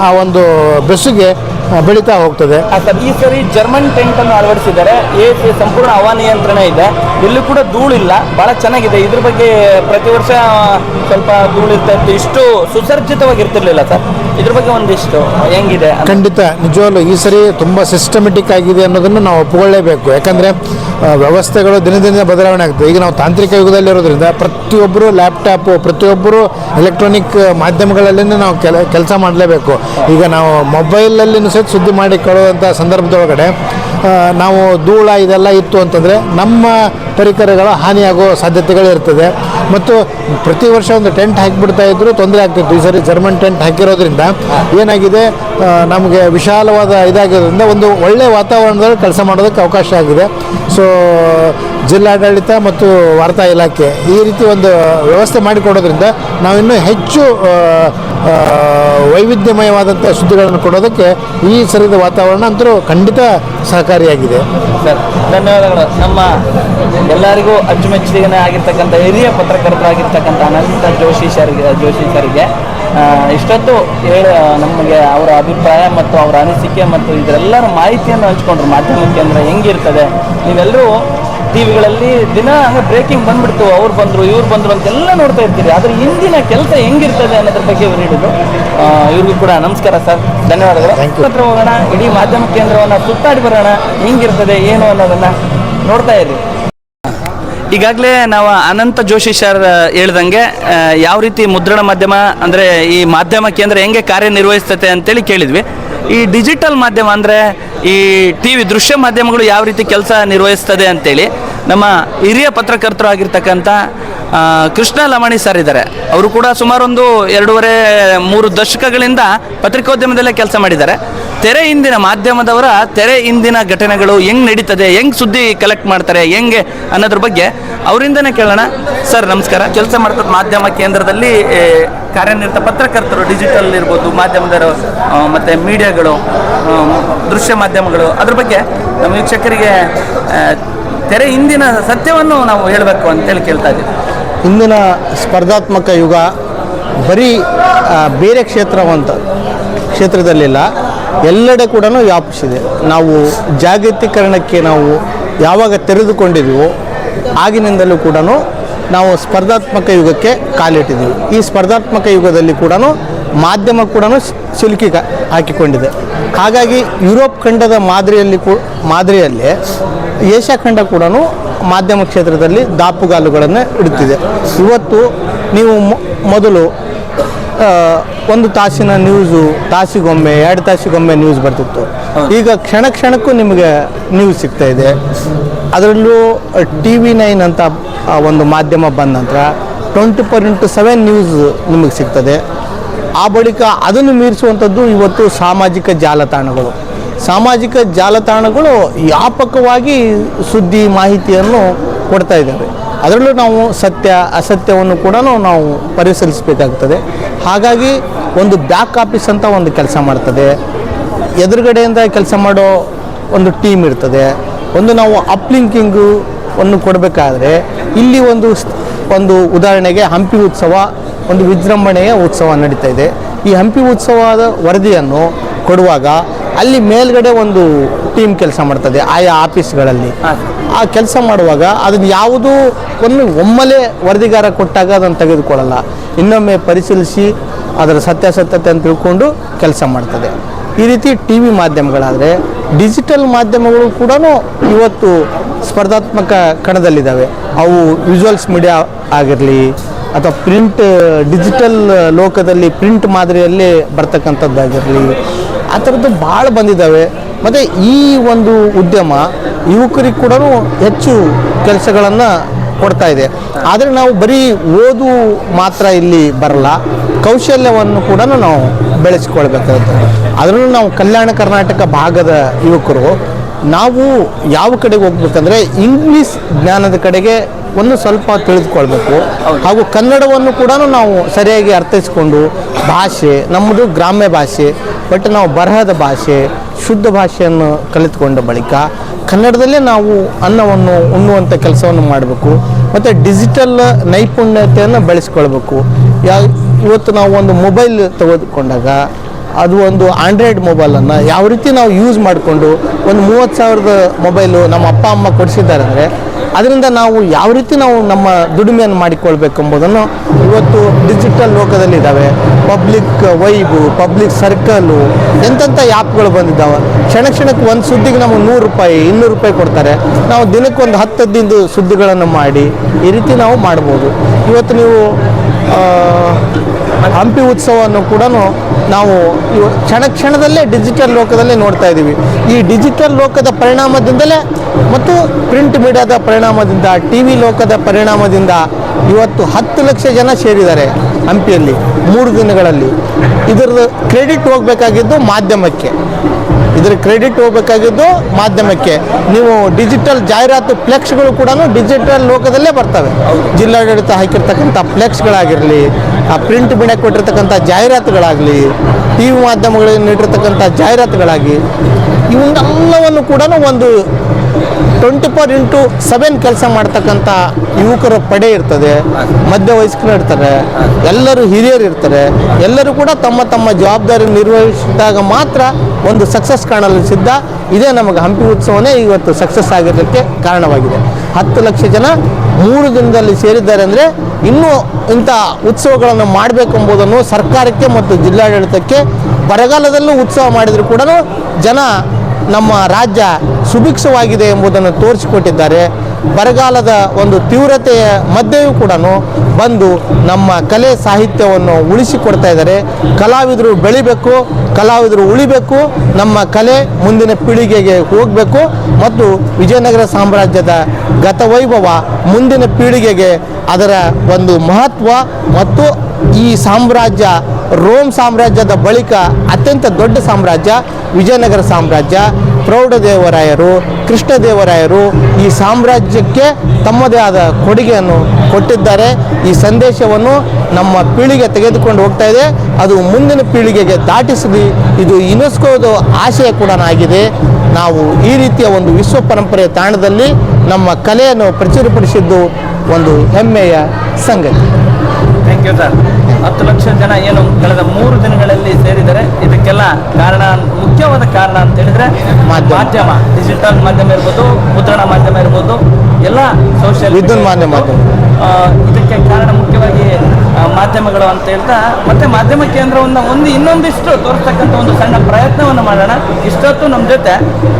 Speaker 3: ಆ, ಒಂದು ಬೆಸುಗೆ ಆ, ಬೆಳೀತಾ ಹೋಗ್ತದೆ.
Speaker 1: ಸರ್ ಈ ಸರಿ ಜರ್ಮನ್ ಟೆಂಟ್ ಅನ್ನು ಅಳವಡಿಸಿದ್ದಾರೆ. ಎ ಸಿ ಸಂಪೂರ್ಣ ಹವಾನಿಯಂತ್ರಣ ಇದೆ. ಇಲ್ಲೂ ಕೂಡ ಧೂಳಿಲ್ಲ. ಬಹಳ ಚೆನ್ನಾಗಿದೆ. ಇದ್ರ ಬಗ್ಗೆ ಪ್ರತಿ ವರ್ಷ ಸ್ವಲ್ಪ ಧೂಳು ಇರ್ತಾ ಇತ್ತು. ಇಷ್ಟು ಸುಸರ್ಜಿತವಾಗಿರ್ತಿರ್ಲಿಲ್ಲ ಸರ್. ಇದ್ರ ಬಗ್ಗೆ ಒಂದಿಷ್ಟು ಹೆಂಗಿದೆ.
Speaker 3: ಖಂಡಿತ. ನಿಜವಾಗ್ಲೂ ಈ ಸರಿ ತುಂಬ ಸಿಸ್ಟಮೆಟಿಕ್ ಆಗಿದೆ ಅನ್ನೋದನ್ನು ನಾವು ಒಪ್ಪಿಕೊಳ್ಳೇಬೇಕು ಯಾಕಂದರೆ ವ್ಯವಸ್ಥೆಗಳು ದಿನದಿಂದ ದಿನ ಬದಲಾವಣೆ ಆಗ್ತದೆ. ಈಗ ನಾವು ತಾಂತ್ರಿಕ ಯುಗದಲ್ಲಿ ಇರೋದ್ರಿಂದ ಪ್ರತಿಯೊಬ್ಬರು ಲ್ಯಾಪ್ಟಾಪು ಪ್ರತಿಯೊಬ್ಬರು ಎಲೆಕ್ಟ್ರಾನಿಕ್ ಮಾಧ್ಯಮಗಳಲ್ಲಿ ನಾವು ಕೆಲ ಕೆಲಸ ಮಾಡಲೇಬೇಕು. ಈಗ ನಾವು ಮೊಬೈಲಲ್ಲಿ ಸಹಿತ ಸುದ್ದಿ ಮಾಡಿ ಕೊಡುವಂಥ ಸಂದರ್ಭದೊಳಗಡೆ ನಾವು ಧೂಳ ಇದೆಲ್ಲ ಇತ್ತು ಅಂತಂದರೆ ನಮ್ಮ ಪರಿಕರಗಳ ಹಾನಿಯಾಗೋ ಸಾಧ್ಯತೆಗಳಿರ್ತದೆ ಮತ್ತು ಪ್ರತಿ ವರ್ಷ ಒಂದು ಟೆಂಟ್ ಹಾಕಿಬಿಡ್ತಾ ಇದ್ರು ತೊಂದರೆ ಆಗ್ತಿತ್ತು. ಈ ಸರಿ ಜರ್ಮನ್ ಟೆಂಟ್ ಹಾಕಿರೋದ್ರಿಂದ ಏನಾಗಿದೆ? ನಮಗೆ ವಿಶಾಲವಾದ ಇದಾಗಿರೋದ್ರಿಂದ ಒಂದು ಒಳ್ಳೆಯ ವಾತಾವರಣದಲ್ಲಿ ಕೆಲಸ ಮಾಡೋದಕ್ಕೆ ಅವಕಾಶ ಆಗಿದೆ. ಸೊ ಜಿಲ್ಲಾಡಳಿತ ಮತ್ತು ವಾರ್ತಾ ಇಲಾಖೆ ಈ ರೀತಿ ಒಂದು ವ್ಯವಸ್ಥೆ ಮಾಡಿಕೊಡೋದ್ರಿಂದ ನಾವಿನ್ನೂ ಹೆಚ್ಚು ಆ, ಆ, ವೈವಿಧ್ಯಮಯವಾದಂಥ ಸುದ್ದಿಗಳನ್ನು ಕೊಡೋದಕ್ಕೆ ಈ ಸರಿದ ವಾತಾವರಣ ಅಂತೂ ಖಂಡಿತ ಸಹಕಾರಿಯಾಗಿದೆ.
Speaker 1: ಸರ್ ಧನ್ಯವಾದಗಳು. ನಮ್ಮ ಎಲ್ಲರಿಗೂ ಅಚ್ಚುಮೆಚ್ಚುಗೆನೇ ಆಗಿರ್ತಕ್ಕಂಥ ಹಿರಿಯ ಪತ್ರಕರ್ತರಾಗಿರ್ತಕ್ಕಂಥ ಅನಂತ ಜೋಶಿ ಸರ್ಗೆ ಜೋಶಿ ಸರ್ಗೆ. ಇಷ್ಟೊತ್ತು ಹೇಳ ನಮಗೆ ಅವರ ಅಭಿಪ್ರಾಯ ಮತ್ತು ಅವರ ಅನಿಸಿಕೆ ಮತ್ತು ಇದರೆಲ್ಲರ ಮಾಹಿತಿಯನ್ನು ಹಂಚ್ಕೊಂಡ್ರು. ಮಾಧ್ಯಮ ಕೇಂದ್ರ ಹೆಂಗಿರ್ತದೆ? ನೀವೆಲ್ಲರೂ ಟಿ ವಿಗಳಲ್ಲಿ ದಿನ ಹಂಗೆ ಬ್ರೇಕಿಂಗ್ ಬಂದ್ಬಿಡ್ತು ಅವ್ರು ಬಂದರು ಇವ್ರು ಬಂದರು ಅಂತೆಲ್ಲ ನೋಡ್ತಾ ಇರ್ತೀರಿ. ಆದರೆ ಹಿಂದಿನ ಕೆಲಸ ಹೆಂಗಿರ್ತದೆ ಅನ್ನೋದ್ರ ಬಗ್ಗೆ ಇವ್ರು ಹೇಳಿದ್ರು ಇವ್ರಿಗೂ ಕೂಡ ನಮಸ್ಕಾರ ಸರ್. ಧನ್ಯವಾದಗಳು. ಹತ್ರ ಹೋಗೋಣ ಇಡೀ ಮಾಧ್ಯಮ ಕೇಂದ್ರವನ್ನು ಸುತ್ತಾಡಿ ಬರೋಣ ಹೆಂಗಿರ್ತದೆ ಏನು ಅನ್ನೋದನ್ನು ನೋಡ್ತಾ ಇರಿ. ಈಗಾಗಲೇ ನಾವು ಅನಂತ ಜೋಶಿ ಸರ್ ಹೇಳ್ದಂಗೆ ಯಾವ ರೀತಿ ಮುದ್ರಣ ಮಾಧ್ಯಮ ಅಂದರೆ ಈ ಮಾಧ್ಯಮ ಕೇಂದ್ರ ಹೆಂಗೆ ಕಾರ್ಯನಿರ್ವಹಿಸ್ತದೆ ಅಂತೇಳಿ ಕೇಳಿದ್ವಿ. ಈ ಡಿಜಿಟಲ್ ಮಾಧ್ಯಮ ಅಂದರೆ ಈ ಟಿ ವಿ ದೃಶ್ಯ ಮಾಧ್ಯಮಗಳು ಯಾವ ರೀತಿ ಕೆಲಸ ನಿರ್ವಹಿಸ್ತದೆ ಅಂತೇಳಿ ನಮ್ಮ ಹಿರಿಯ ಪತ್ರಕರ್ತರು ಆಗಿರ್ತಕ್ಕಂಥ ಕೃಷ್ಣ ಲಮಾಣಿ ಸರ್ ಇದ್ದಾರೆ. ಅವರು ಕೂಡ ಸುಮಾರೊಂದು ಎರಡೂವರೆ, ಮೂರು ದಶಕಗಳಿಂದ ಪತ್ರಿಕೋದ್ಯಮದಲ್ಲೇ ಕೆಲಸ ಮಾಡಿದ್ದಾರೆ. ತೆರೆ ಹಿಂದಿನ ಮಾಧ್ಯಮದವರ ತೆರೆ ಹಿಂದಿನ ಘಟನೆಗಳು ಹೆಂಗ್ ನಡೀತದೆ, ಹೆಂಗ್ ಸುದ್ದಿ ಕಲೆಕ್ಟ್ ಮಾಡ್ತಾರೆ, ಹೆಂಗೆ ಅನ್ನೋದ್ರ ಬಗ್ಗೆ ಅವರಿಂದನೇ ಕೇಳೋಣ. ಸರ್ ನಮಸ್ಕಾರ. ಕೆಲಸ ಮಾಡ್ತದ ಮಾಧ್ಯಮ ಕೇಂದ್ರದಲ್ಲಿ ಕಾರ್ಯನಿರತ ಪತ್ರಕರ್ತರು ಡಿಜಿಟಲ್ ಇರ್ಬೋದು, ಮಾಧ್ಯಮದವರು ಮತ್ತೆ ಮೀಡಿಯಾಗಳು ದೃಶ್ಯ ಮಾಧ್ಯಮಗಳು, ಅದ್ರ ಬಗ್ಗೆ ನಮ್ಮ ವೀಕ್ಷಕರಿಗೆ ತೆರೆ ಹಿಂದಿನ ಸತ್ಯವನ್ನು ನಾವು ಹೇಳಬೇಕು ಅಂತೇಳಿ ಕೇಳ್ತಾ ಇದ್ದೀವಿ.
Speaker 4: ಇಂದಿನ ಸ್ಪರ್ಧಾತ್ಮಕ ಯುಗ ಬರೀ ಬೇರೆ ಕ್ಷೇತ್ರವಂತ ಕ್ಷೇತ್ರದಲ್ಲಿಲ್ಲ. ಎಲ್ಲೆಡೆ ಕೂಡ ವ್ಯಾಪಿಸಿದೆ. ನಾವು ಜಾಗತೀಕರಣಕ್ಕೆ ನಾವು ಯಾವಾಗ ತೆರೆದುಕೊಂಡಿದ್ದೀವೋ ಆಗಿನಿಂದಲೂ ಕೂಡ ನಾವು ಸ್ಪರ್ಧಾತ್ಮಕ ಯುಗಕ್ಕೆ ಕಾಲಿಟ್ಟಿದ್ದೀವಿ. ಈ ಸ್ಪರ್ಧಾತ್ಮಕ ಯುಗದಲ್ಲಿ ಕೂಡ ಮಾಧ್ಯಮ ಕೂಡ ಸಿಲುಕಿ ಹಾಕಿಕೊಂಡಿದೆ. ಹಾಗಾಗಿ ಯುರೋಪ್ ಖಂಡದ ಮಾದರಿಯಲ್ಲಿ ಕೂ ಮಾದರಿಯಲ್ಲಿ ಏಷ್ಯಾ ಖಂಡ ಕೂಡ ಮಾಧ್ಯಮ ಕ್ಷೇತ್ರದಲ್ಲಿ ದಾಪುಗಾಲುಗಳನ್ನು ಇಡುತ್ತಿದೆ. ಇವತ್ತು ನೀವು ಮೊ- ಮೊದಲು ಒಂದು ತಾಸಿನ ನ್ಯೂಸು ತಾಸಿಗೊಮ್ಮೆ ಎರಡು ತಾಸಿಗೊಮ್ಮೆ ನ್ಯೂಸ್ ಬರ್ತಿತ್ತು. ಈಗ ಕ್ಷಣ ಕ್ಷಣಕ್ಕೂ ನಿಮಗೆ ನ್ಯೂಸ್ ಸಿಗ್ತಾ ಇದೆ. ಅದರಲ್ಲೂ ಟಿ ವಿ ನೈನ್ ಅಂತ ಒಂದು ಮಾಧ್ಯಮ ಬಂದ ನಂತರ twenty four into seven news ನಿಮಗೆ ಸಿಗ್ತದೆ. ಆ ಬಳಿಕ ಅದನ್ನು ಮೀರಿಸುವಂಥದ್ದು ಇವತ್ತು ಸಾಮಾಜಿಕ ಜಾಲತಾಣಗಳು. ಸಾಮಾಜಿಕ ಜಾಲತಾಣಗಳು ವ್ಯಾಪಕವಾಗಿ ಸುದ್ದಿ ಮಾಹಿತಿಯನ್ನು ಕೊಡ್ತಾ ಇದ್ದಾವೆ ಅದರಲ್ಲೂ ನಾವು ಸತ್ಯ, ಅಸತ್ಯವನ್ನು ಕೂಡ ನಾವು ಪರಿಶೀಲಿಸಬೇಕಾಗ್ತದೆ. ಹಾಗಾಗಿ ಒಂದು ಬ್ಯಾಕ್ ಆಫೀಸ್ ಅಂತ ಒಂದು ಕೆಲಸ ಮಾಡ್ತದೆ. ಎದುರುಗಡೆಯಿಂದ ಕೆಲಸ ಮಾಡೋ ಒಂದು ಟೀಮ್ ಇರ್ತದೆ. ಒಂದು ನಾವು ಅಪ್ಲಿಂಕಿಂಗು ಅನ್ನು ಕೊಡಬೇಕಾದ್ರೆ ಇಲ್ಲಿ ಒಂದು ಒಂದು ಉದಾಹರಣೆಗೆ ಹಂಪಿ ಉತ್ಸವ ಒಂದು ವಿಜೃಂಭಣೆಯ ಉತ್ಸವ ನಡೀತಾ ಇದೆ. ಈ ಹಂಪಿ ಉತ್ಸವದ ವರದಿಯನ್ನು ಕೊಡುವಾಗ ಅಲ್ಲಿ ಮೇಲ್ಗಡೆ ಒಂದು ಟೀಮ್ ಕೆಲಸ ಮಾಡ್ತದೆ ಆಯಾ ಆಫೀಸ್ಗಳಲ್ಲಿ. ಆ ಕೆಲಸ ಮಾಡುವಾಗ ಅದನ್ನು ಯಾವುದೂ ಒಂದು ಒಮ್ಮೆಲೆ ವರದಿಗಾರ ಕೊಟ್ಟಾಗ ಅದನ್ನು ತೆಗೆದುಕೊಳ್ಳಲ್ಲ. ಇನ್ನೊಮ್ಮೆ ಪರಿಶೀಲಿಸಿ ಅದರ ಸತ್ಯಾಸತ್ಯತೆ ಅಂತ ತಿಳ್ಕೊಂಡು ಕೆಲಸ ಮಾಡ್ತದೆ ಈ ರೀತಿ ಟಿ ವಿ ಮಾಧ್ಯಮಗಳಾದರೆ ಡಿಜಿಟಲ್ ಮಾಧ್ಯಮಗಳು ಕೂಡ ಇವತ್ತು ಸ್ಪರ್ಧಾತ್ಮಕ ಕಣದಲ್ಲಿದ್ದಾವೆ. ಅವು ವಿಜುವಲ್ಸ್ ಮೀಡಿಯಾ ಆಗಿರಲಿ ಅಥವಾ ಪ್ರಿಂಟ್ ಡಿಜಿಟಲ್ ಲೋಕದಲ್ಲಿ ಪ್ರಿಂಟ್ ಮಾದರಿಯಲ್ಲೇ ಬರ್ತಕ್ಕಂಥದ್ದಾಗಿರಲಿ, ಆ ಥರದ್ದು ಭಾಳ ಬಂದಿದ್ದಾವೆ. ಮತ್ತು ಈ ಒಂದು ಉದ್ಯಮ ಯುವಕರಿಗೆ ಕೂಡ ಹೆಚ್ಚು ಕೆಲಸಗಳನ್ನು ಕೊಡ್ತಾ ಇದೆ. ಆದರೆ ನಾವು ಬರೀ ಓದು ಮಾತ್ರ ಇಲ್ಲಿ ಬರಲ್ಲ, ಕೌಶಲ್ಯವನ್ನು ಕೂಡ ನಾವು ಬೆಳೆಸ್ಕೊಳ್ಬೇಕಾಗುತ್ತೆ. ಅದರಲ್ಲೂ ನಾವು ಕಲ್ಯಾಣ ಕರ್ನಾಟಕ ಭಾಗದ ಯುವಕರು ನಾವು ಯಾವ ಕಡೆಗೆ ಹೋಗ್ಬೇಕಂದ್ರೆ ಇಂಗ್ಲೀಷ್ ಜ್ಞಾನದ ಕಡೆಗೆ ಒಂದು ಸ್ವಲ್ಪ ತಿಳಿದುಕೊಳ್ಬೇಕು. ಹಾಗೂ ಕನ್ನಡವನ್ನು ಕೂಡ ನಾವು ಸರಿಯಾಗಿ ಅರ್ಥೈಸ್ಕೊಂಡು ಭಾಷೆ ನಮ್ಮದು ಗ್ರಾಮ್ಯ ಭಾಷೆ ಬಟ್ ನಾವು ಬರಹದ ಭಾಷೆ ಶುದ್ಧ ಭಾಷೆಯನ್ನು ಕಲಿತುಕೊಂಡ ಬಳಿಕ ಕನ್ನಡದಲ್ಲೇ ನಾವು ಅನ್ನವನ್ನು ಉಣ್ಣುವಂಥ ಕೆಲಸವನ್ನು ಮಾಡಬೇಕು. ಮತ್ತು ಡಿಜಿಟಲ್ ನೈಪುಣ್ಯತೆಯನ್ನು ಬೆಳೆಸ್ಕೊಳ್ಬೇಕು. ಯಾ ಇವತ್ತು ನಾವು ಒಂದು ಮೊಬೈಲ್ ತೆಗೆದುಕೊಂಡಾಗ ಅದು ಒಂದು ಆಂಡ್ರಾಯ್ಡ್ ಮೊಬೈಲನ್ನು ಯಾವ ರೀತಿ ನಾವು ಯೂಸ್ ಮಾಡಿಕೊಂಡು ಒಂದು ಮೂವತ್ತು ಸಾವಿರದ ಮೊಬೈಲು ನಮ್ಮ ಅಪ್ಪ, ಅಮ್ಮ ಕೊಡಿಸಿದ್ದಾರೆ ಅಂದರೆ ಅದರಿಂದ ನಾವು ಯಾವ ರೀತಿ ನಾವು ನಮ್ಮ ದುಡಿಮೆಯನ್ನು ಮಾಡಿಕೊಳ್ಬೇಕೆಂಬುದನ್ನು ಇವತ್ತು ಡಿಜಿಟಲ್ ಲೋಕದಲ್ಲಿದ್ದಾವೆ ಪಬ್ಲಿಕ್ ವೈಬು ಪಬ್ಲಿಕ್ ಸರ್ಕಲು ಎಂತೆಂಥ ಆ್ಯಪ್ಗಳು ಬಂದಿದ್ದಾವೆ. ಕ್ಷಣ ಕ್ಷಣಕ್ಕೆ ಒಂದು ಸುದ್ದಿಗೆ ನಮಗೆ ನೂರು ರೂಪಾಯಿ, ಇನ್ನೂರು ರೂಪಾಯಿ ಕೊಡ್ತಾರೆ. ನಾವು ದಿನಕ್ಕೆ ಒಂದು ಹತ್ತು, ಹದಿನೈದು ಸುದ್ದಿಗಳನ್ನು ಮಾಡಿ ಈ ರೀತಿ ನಾವು ಮಾಡ್ಬೋದು. ಇವತ್ತು ನೀವು ಹಂಪಿ ಉತ್ಸವವನ್ನು ಕೂಡ ನಾವು ಕ್ಷಣ ಕ್ಷಣದಲ್ಲೇ ಡಿಜಿಟಲ್ ಲೋಕದಲ್ಲೇ ನೋಡ್ತಾ ಇದ್ದೀವಿ. ಈ ಡಿಜಿಟಲ್ ಲೋಕದ ಪರಿಣಾಮದಿಂದಲೇ ಮತ್ತು ಪ್ರಿಂಟ್ ಮೀಡಿಯಾದ ಪರಿಣಾಮದಿಂದ ಟಿ ವಿ ಲೋಕದ ಪರಿಣಾಮದಿಂದ ಇವತ್ತು ಹತ್ತು ಲಕ್ಷ ಜನ ಸೇರಿದ್ದಾರೆ ಹಂಪಿಯಲ್ಲಿ, ಮೂರು ದಿನಗಳಲ್ಲಿ. ಇದರದ್ದು ಕ್ರೆಡಿಟ್ ಹೋಗಬೇಕಾಗಿದ್ದು ಮಾಧ್ಯಮಕ್ಕೆ. ಇದರ ಕ್ರೆಡಿಟ್ ಹೋಗಬೇಕಾಗಿದ್ದು ಮಾಧ್ಯಮಕ್ಕೆ. ನೀವು ಡಿಜಿಟಲ್ ಜಾಹೀರಾತು ಫ್ಲೆಕ್ಸ್ಗಳು ಕೂಡ ಡಿಜಿಟಲ್ ಲೋಕದಲ್ಲೇ ಬರ್ತವೆ. ಜಿಲ್ಲಾಡಳಿತ ಹಾಕಿರ್ತಕ್ಕಂಥ ಫ್ಲೆಕ್ಸ್ಗಳಾಗಿರಲಿ ಆ ಪ್ರಿಂಟ್ ಮೀಡಿಯಾ ಕೊಟ್ಟಿರ್ತಕ್ಕಂಥ ಜಾಹೀರಾತುಗಳಾಗಲಿ, ಟಿ ವಿ ಮಾಧ್ಯಮಗಳಲ್ಲಿ ನೀಡಿರ್ತಕ್ಕಂಥ ಜಾಹೀರಾತುಗಳಾಗಿ, ಇವನ್ನೆಲ್ಲವನ್ನು ಕೂಡ ಒಂದು ಟ್ವೆಂಟಿ ಫೋರ್ ಇಂಟು ಸೆವೆನ್ ಕೆಲಸ ಮಾಡ್ತಕ್ಕಂಥ ಯುವಕರ ಪಡೆ ಇರ್ತದೆ, ಮಧ್ಯ ವಯಸ್ಕರು ಇರ್ತಾರೆ, ಎಲ್ಲರೂ ಹಿರಿಯರು ಇರ್ತಾರೆ, ಎಲ್ಲರೂ ಕೂಡ ತಮ್ಮ ತಮ್ಮ ಜವಾಬ್ದಾರಿ ನಿರ್ವಹಿಸಿದಾಗ ಮಾತ್ರ ಒಂದು ಸಕ್ಸಸ್ ಕಾಣಲು ಸಿದ್ಧ. ಇದೇ ನಮಗೆ ಹಂಪಿ ಉತ್ಸವನೇ ಇವತ್ತು ಸಕ್ಸಸ್ ಆಗಿರೋದಕ್ಕೆ ಕಾರಣವಾಗಿದೆ. ಹತ್ತು ಲಕ್ಷ ಜನ ಮೂರು ದಿನದಲ್ಲಿ ಸೇರಿದ್ದಾರೆ ಅಂದರೆ ಇನ್ನೂ ಇಂಥ ಉತ್ಸವಗಳನ್ನು ಮಾಡಬೇಕೆಂಬುದನ್ನು ಸರ್ಕಾರಕ್ಕೆ ಮತ್ತು ಜಿಲ್ಲಾಡಳಿತಕ್ಕೆ ಬರಗಾಲದಲ್ಲೂ ಉತ್ಸವ ಮಾಡಿದರೂ ಕೂಡ ಜನ ನಮ್ಮ ರಾಜ್ಯ ಸುಭಿಕ್ಷವಾಗಿದೆ ಎಂಬುದನ್ನು ತೋರಿಸಿಕೊಟ್ಟಿದ್ದಾರೆ. ಬರಗಾಲದ ಒಂದು ತೀವ್ರತೆಯ ಮಧ್ಯೆಯೂ ಕೂಡ ಬಂದು ನಮ್ಮ ಕಲೆ ಸಾಹಿತ್ಯವನ್ನು ಉಳಿಸಿಕೊಡ್ತಾ ಇದ್ದಾರೆ. ಕಲಾವಿದರು ಬೆಳಿಬೇಕು, ಕಲಾವಿದರು ಉಳಿಬೇಕು, ನಮ್ಮ ಕಲೆ ಮುಂದಿನ ಪೀಳಿಗೆಗೆ ಹೋಗಬೇಕು ಮತ್ತು ವಿಜಯನಗರ ಸಾಮ್ರಾಜ್ಯದ ಗತವೈಭವ ಮುಂದಿನ ಪೀಳಿಗೆಗೆ ಅದರ ಒಂದು ಮಹತ್ವ ಮತ್ತು ಈ ಸಾಮ್ರಾಜ್ಯ, ರೋಮ್ ಸಾಮ್ರಾಜ್ಯದ ಬಳಿಕ ಅತ್ಯಂತ ದೊಡ್ಡ ಸಾಮ್ರಾಜ್ಯ ವಿಜಯನಗರ ಸಾಮ್ರಾಜ್ಯ. ಪ್ರೌಢದೇವರಾಯರು, ಕೃಷ್ಣದೇವರಾಯರು ಈ ಸಾಮ್ರಾಜ್ಯಕ್ಕೆ ತಮ್ಮದೇ ಆದ ಕೊಡುಗೆಯನ್ನು ಕೊಟ್ಟಿದ್ದಾರೆ. ಈ ಸಂದೇಶವನ್ನು ನಮ್ಮ ಪೀಳಿಗೆ ತೆಗೆದುಕೊಂಡು ಹೋಗ್ತಾ ಇದೆ. ಅದು ಮುಂದಿನ ಪೀಳಿಗೆಗೆ ದಾಟಿಸಲಿ. ಇದು ಯುನೆಸ್ಕೋದ ಆಶಯ ಕೂಡ ಆಗಿದೆ. ನಾವು ಈ ರೀತಿಯ ಒಂದು ವಿಶ್ವ ಪರಂಪರೆಯ ತಾಣದಲ್ಲಿ ನಮ್ಮ ಕಲೆಯನ್ನು ಪ್ರಚುರಪಡಿಸಿದ್ದು ಒಂದು ಹೆಮ್ಮೆಯ ಸಂಗತಿ.
Speaker 1: ಥ್ಯಾಂಕ್ ಸರ್ ಹತ್ತು ಲಕ್ಷ ಜನ ಏನು ಕಳೆದ ಮೂರು ದಿನಗಳಲ್ಲಿ ಸೇರಿದ್ದಾರೆ ಇದಕ್ಕೆಲ್ಲ ಕಾರಣ ಮುಖ್ಯವಾದ ಕಾರಣ ಅಂತ ಹೇಳಿದ್ರೆ
Speaker 4: ಮಾಧ್ಯಮ.
Speaker 1: ಡಿಜಿಟಲ್ ಮಾಧ್ಯಮ ಇರ್ಬೋದು ಮುದ್ರಣ ಮಾಧ್ಯಮ ಇರ್ಬೋದು ಎಲ್ಲ ಸೋಷಿಯಲ್
Speaker 4: ಮಾಧ್ಯಮ.
Speaker 1: ಇದಕ್ಕೆ ಕಾರಣ ಮುಖ್ಯವಾಗಿ ಮಾಧ್ಯಮಗಳು ಅಂತ ಹೇಳ್ತಾ ಮತ್ತೆ ಮಾಧ್ಯಮ ಕೇಂದ್ರವನ್ನು ಒಂದು ಇನ್ನೊಂದಿಷ್ಟು ತೋರಿಸ್ತಕ್ಕಂಥ ಒಂದು ಸಣ್ಣ ಪ್ರಯತ್ನವನ್ನು ಮಾಡೋಣ ಇಷ್ಟೊತ್ತು ನಮ್ಮ ಜೊತೆ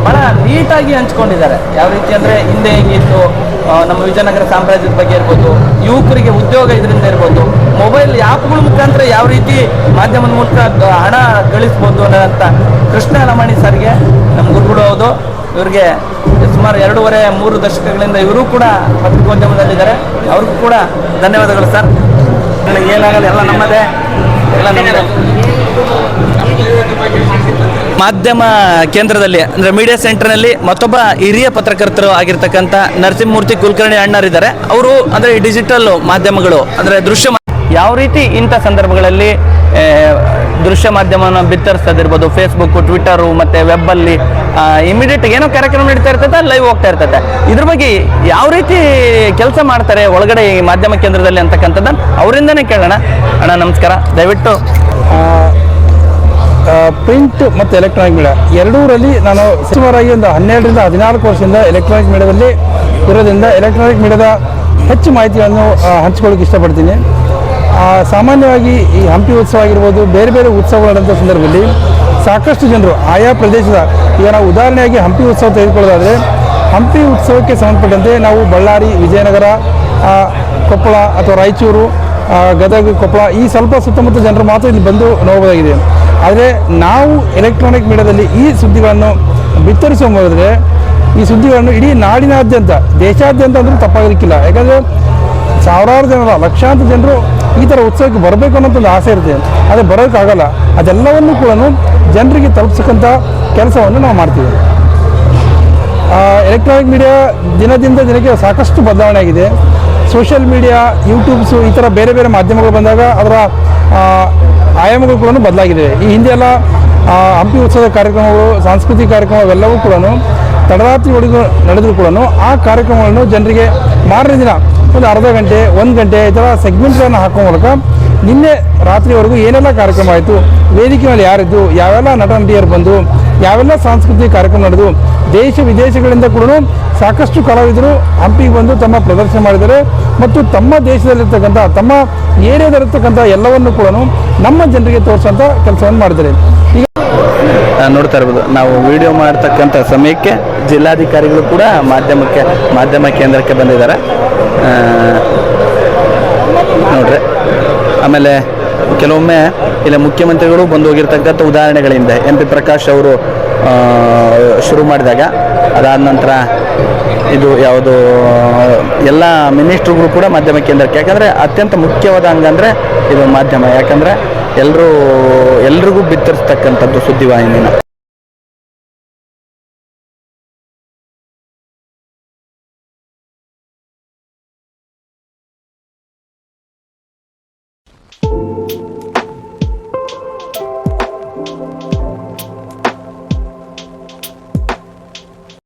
Speaker 1: ಬಹಳ ನೀಟಾಗಿ ಹಂಚ್ಕೊಂಡಿದ್ದಾರೆ ಯಾವ ರೀತಿ ಅಂದರೆ ಹಿಂದೆ ಹೇಗಿತ್ತು ನಮ್ಮ ವಿಜಯನಗರ ಸಾಮ್ರಾಜ್ಯದ ಬಗ್ಗೆ ಇರ್ಬೋದು ಯುವಕರಿಗೆ ಉದ್ಯೋಗ ಇದರಿಂದ ಇರ್ಬೋದು ಮೊಬೈಲ್ ಆ್ಯಪ್ಗಳ ಮುಖಾಂತರ ಯಾವ ರೀತಿ ಮಾಧ್ಯಮದ ಮೂಲಕ ಹಣ ಗಳಿಸ್ಬೋದು ಅನ್ನೋಂಥ ಕೃಷ್ಣ ಲಮಾಣಿ ಸರ್ಗೆ, ನಮ್ಮ ಗುರುಗಳು ಹೌದು. ಇವ್ರಿಗೆ ಸುಮಾರು ಎರಡೂವರೆ, ಮೂರು ದಶಕಗಳಿಂದ ಇವರು ಕೂಡ ಪತ್ರಿಕೋದ್ಯಮದಲ್ಲಿದ್ದಾರೆ. ಅವ್ರಿಗೂ ಕೂಡ ಧನ್ಯವಾದಗಳು ಸರ್. ನನಗೆ ಏನಾಗಲ್ಲ, ಎಲ್ಲ ನಮ್ಮದೇ. ಎಲ್ಲ ನಮ್ಮದೇ. ಮಾಧ್ಯಮ ಕೇಂದ್ರದಲ್ಲಿ, ಅಂದ್ರೆ ಮೀಡಿಯಾ ಸೆಂಟರ್ನಲ್ಲಿ ಮತ್ತೊಬ್ಬ ಹಿರಿಯ ಪತ್ರಕರ್ತರು ಆಗಿರ್ತಕ್ಕಂಥ ನರಸಿಂಹಮೂರ್ತಿ ಕುಲಕರ್ಣಿ ಅಣ್ಣರಿದ್ದಾರೆ. ಅವರು, ಅಂದ್ರೆ ಡಿಜಿಟಲ್ ಮಾಧ್ಯಮಗಳು, ಅಂದ್ರೆ ದೃಶ್ಯ ಯಾವ ರೀತಿ ಇಂಥ ಸಂದರ್ಭಗಳಲ್ಲಿ ದೃಶ್ಯ ಮಾಧ್ಯಮವನ್ನು ಬಿತ್ತರಿಸೋದಿರ್ಬೋದು ಫೇಸ್ಬುಕ್ ಟ್ವಿಟರು ಮತ್ತು ವೆಬ್ಬಲ್ಲಿ ಇಮಿಡಿಯೇಟ್ ಏನೋ ಕಾರ್ಯಕ್ರಮ ನಡೀತಾ ಇರ್ತದೆ ಲೈವ್ ಹೋಗ್ತಾ ಇರ್ತದೆ. ಇದ್ರ ಬಗ್ಗೆ ಯಾವ ರೀತಿ ಕೆಲಸ ಮಾಡ್ತಾರೆ ಒಳಗಡೆ ಈ ಮಾಧ್ಯಮ ಕೇಂದ್ರದಲ್ಲಿ ಅಂತಕ್ಕಂಥದ್ದನ್ನು ಅವರಿಂದನೇ ಕೇಳೋಣ. ಅಣ್ಣ, ನಮಸ್ಕಾರ. ದಯವಿಟ್ಟು.
Speaker 5: ಪ್ರಿಂಟ್ ಮತ್ತು ಎಲೆಕ್ಟ್ರಾನಿಕ್ ಮೀಡಿಯಾ ಎರಡೂರಲ್ಲಿ ನಾನು ಸುಮಾರಾಗಿ ಒಂದು ಹನ್ನೆರಡರಿಂದ ಹದಿನಾಲ್ಕು ವರ್ಷದಿಂದ ಎಲೆಕ್ಟ್ರಾನಿಕ್ ಮೀಡಿಯಾದಲ್ಲಿ ಇರೋದ್ರಿಂದ ಎಲೆಕ್ಟ್ರಾನಿಕ್ ಮೀಡಿಯಾದ ಹೆಚ್ಚು ಮಾಹಿತಿಯನ್ನು ಹಂಚ್ಕೊಳ್ಳೋಕೆ ಇಷ್ಟಪಡ್ತೀನಿ. ಸಾಮಾನ್ಯವಾಗಿ ಈ ಹಂಪಿ ಉತ್ಸವ ಆಗಿರ್ಬೋದು, ಬೇರೆ ಬೇರೆ ಉತ್ಸವಗಳು ಸಂದರ್ಭದಲ್ಲಿ ಸಾಕಷ್ಟು ಜನರು ಆಯಾ ಪ್ರದೇಶದ, ಈಗ ನಾವು ಉದಾಹರಣೆಯಾಗಿ ಹಂಪಿ ಉತ್ಸವ ತೆಗೆದುಕೊಳ್ಳೋದಾದರೆ, ಹಂಪಿ ಉತ್ಸವಕ್ಕೆ ಸಂಬಂಧಪಟ್ಟಂತೆ ನಾವು ಬಳ್ಳಾರಿ, ವಿಜಯನಗರ ಕೊಪ್ಪಳ ಅಥವಾ ರಾಯಚೂರು ಗದಗ, ಕೊಪ್ಪಳ ಈ ಸ್ವಲ್ಪ ಸುತ್ತಮುತ್ತ ಜನರು ಮಾತ್ರ ಇಲ್ಲಿ ಬಂದು ನೋಡಬಹುದಾಗಿದೆ. ಆದರೆ ನಾವು ಎಲೆಕ್ಟ್ರಾನಿಕ್ ಮೀಡಿಯಾದಲ್ಲಿ ಈ ಸುದ್ದಿಗಳನ್ನು ಬಿತ್ತರಿಸುವ ಮೂಲದ್ರೆ ಈ ಸುದ್ದಿಗಳನ್ನು ಇಡೀ ನಾಡಿನಾದ್ಯಂತ, ದೇಶಾದ್ಯಂತ ಅಂದರೂ ತಪ್ಪಾಗಲಿಕ್ಕಿಲ್ಲ ಯಾಕಂದರೆ ಸಾವಿರಾರು ಜನರ, ಲಕ್ಷಾಂತರ ಜನರು ಈ ಥರ ಉತ್ಸವಕ್ಕೆ ಬರಬೇಕು ಅನ್ನೋದೊಂದು ಆಸೆ ಇರುತ್ತೆ. ಆದರೆ ಬರೋಕ್ಕಾಗಲ್ಲ. ಅದೆಲ್ಲವನ್ನು ಕೂಡ ಜನರಿಗೆ ತಲುಪಿಸಕ್ಕಂಥ ಕೆಲಸವನ್ನು ನಾವು ಮಾಡ್ತೀವಿ. ಎಲೆಕ್ಟ್ರಾನಿಕ್ ಮೀಡಿಯಾ ದಿನದಿಂದ ದಿನಕ್ಕೆ ಸಾಕಷ್ಟು ಬದಲಾವಣೆ ಆಗಿದೆ. ಸೋಷಿಯಲ್ ಮೀಡಿಯಾ ಯೂಟ್ಯೂಬ್ಸು ಈ ಥರ ಬೇರೆ ಬೇರೆ ಮಾಧ್ಯಮಗಳು ಬಂದಾಗ ಅದರ ಆಯಾಮಗಳು ಕೂಡ ಬದಲಾಗಿದೆ ಈ ಹಿಂದೆ ಎಲ್ಲ ಹಂಪಿ ಉತ್ಸವದ ಕಾರ್ಯಕ್ರಮಗಳು, ಸಾಂಸ್ಕೃತಿಕ ಕಾರ್ಯಕ್ರಮ ಅವೆಲ್ಲವೂ ಕೂಡ ಒಳಗೆ ನಡೆದರೂ ಕೂಡ ಆ ಕಾರ್ಯಕ್ರಮಗಳನ್ನು ಜನರಿಗೆ ಮಾರನೇ ದಿನ ಒಂದು ಅರ್ಧ ಗಂಟೆ, ಒಂದು ಗಂಟೆ ಈ ಥರ ಸೆಗ್ಮೆಂಟ್ಗಳನ್ನು ಹಾಕೋ ಮೂಲಕ ನಿನ್ನೆ ರಾತ್ರಿವರೆಗೂ ಏನೆಲ್ಲ ಕಾರ್ಯಕ್ರಮ ಆಯಿತು, ವೇದಿಕೆ ಮೇಲೆ ಯಾರಿದ್ದು, ಯಾವೆಲ್ಲ ನಟ ನಟಿಯರು ಬಂದು, ಯಾವೆಲ್ಲ ಸಾಂಸ್ಕೃತಿಕ ಕಾರ್ಯಕ್ರಮ ನಡೆದು, ದೇಶ ವಿದೇಶಗಳಿಂದ ಕೂಡ ಸಾಕಷ್ಟು ಕಲಾವಿದರು ಹಂಪಿಗೆ ಬಂದು ತಮ್ಮ ಪ್ರದರ್ಶನ ಮಾಡಿದ್ದಾರೆ ಮತ್ತು ತಮ್ಮ ದೇಶದಲ್ಲಿರ್ತಕ್ಕಂಥ, ತಮ್ಮ ಏರಿಯಾದಲ್ಲಿರ್ತಕ್ಕಂಥ ಎಲ್ಲವನ್ನು ಕೂಡ ನಮ್ಮ ಜನರಿಗೆ ತೋರಿಸುವಂಥ ಕೆಲಸವನ್ನು ಮಾಡಿದ್ದಾರೆ. ಈಗ
Speaker 1: ನೋಡ್ತಾ ಇರ್ಬೋದು. ನಾವು ವಿಡಿಯೋ ಮಾಡ್ತಕ್ಕಂಥ ಸಮಯಕ್ಕೆ ಜಿಲ್ಲಾಧಿಕಾರಿಗಳು ಕೂಡ ಮಾಧ್ಯಮಕ್ಕೆ, ಮಾಧ್ಯಮ ಕೇಂದ್ರಕ್ಕೆ ಬಂದಿದ್ದಾರೆ. ನೋಡ್ರಿ. ಆಮೇಲೆ ಕೆಲವೊಮ್ಮೆ ಇಲ್ಲ ಮುಖ್ಯಮಂತ್ರಿಗಳು ಬಂದು ಹೋಗಿರ್ತಕ್ಕಂಥ ಉದಾಹರಣೆಗಳಿಂದ ಎಂ ಪಿ ಪ್ರಕಾಶ್ ಅವರು ಶುರು ಮಾಡಿದಾಗ, ಅದಾದ ನಂತರ ಇದು ಯಾವುದು, ಎಲ್ಲ ಮಿನಿಸ್ಟ್ರುಗಳು ಕೂಡ ಮಾಧ್ಯಮ ಕೇಂದ್ರಕ್ಕೆ, ಯಾಕಂದರೆ ಅತ್ಯಂತ ಮುಖ್ಯವಾದ ಅಂಗ ಅಂದರೆ ಇದು ಮಾಧ್ಯಮ. ಯಾಕಂದರೆ ಎಲ್ಲರೂ ಎಲ್ರಿಗೂ ಬಿತ್ತರಿಸ್ತಕ್ಕಂಥದ್ದು ಸುದ್ದಿವಾಹಿನಿನ.